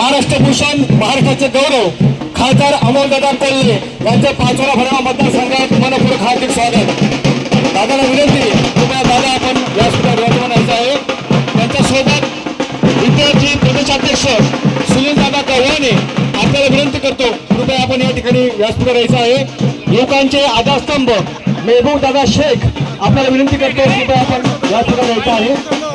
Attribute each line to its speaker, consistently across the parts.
Speaker 1: महाराष्ट्र भूषण महाराष्ट्राचे गौरव खासदार अमोलदादा कोल्हे यांच्या पाचोरा भरणा मतदारसंघात मनपूर्वक हार्दिक स्वागत. दादाला विनंती कृपया दादा आपण व्यासपीठावर वर्तमानायचं आहे. त्यांच्यासोबत विद्यार्थी प्रदेशाध्यक्ष सुनील दादा कव्वाने आपल्याला विनंती करतो कृपया आपण या ठिकाणी व्यासपीठावर यायचं आहे. युवकांचे आधारस्तंभ मेहबूब दादा शेख आपल्याला विनंती करतो कृपया आपण व्यासपीठावर यायचं आहे.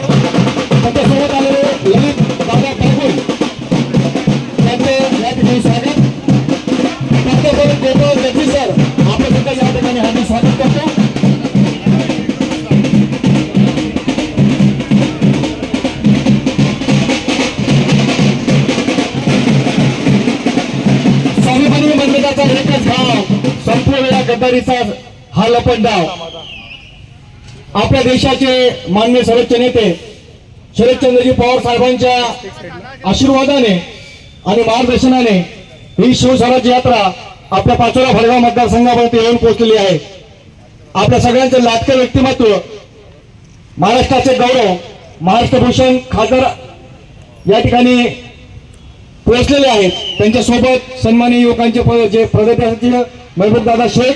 Speaker 1: देतो गोपाळ सर आपण सुद्धा या ठिकाणी हार्दिक स्वागत करतो स्वाभिमानी मंडळाचा एकच भाव संपूर्ण गद्दारीचा हा लपन डाव आपल्या देशाचे मान्य सर्वोच्च नेते शरदचंद्रजी पवार साहेबांच्या आशीर्वादाने आणि मार्गदर्शनाने ही शिवस्वराज्य यात्रा आपल्या पाचोरा भडगाव मतदारसंघापर्यंत येऊन पोहोचलेली आहे. आपल्या सगळ्यांचं लाटकं व्यक्तिमत्व महाराष्ट्राचे गौरव महाराष्ट्रभूषण खासदार या ठिकाणी पोहोचलेले आहेत. त्यांच्यासोबत सन्मानी युवकांचे प- जे प्रदेशाचे महबूब दादा शेख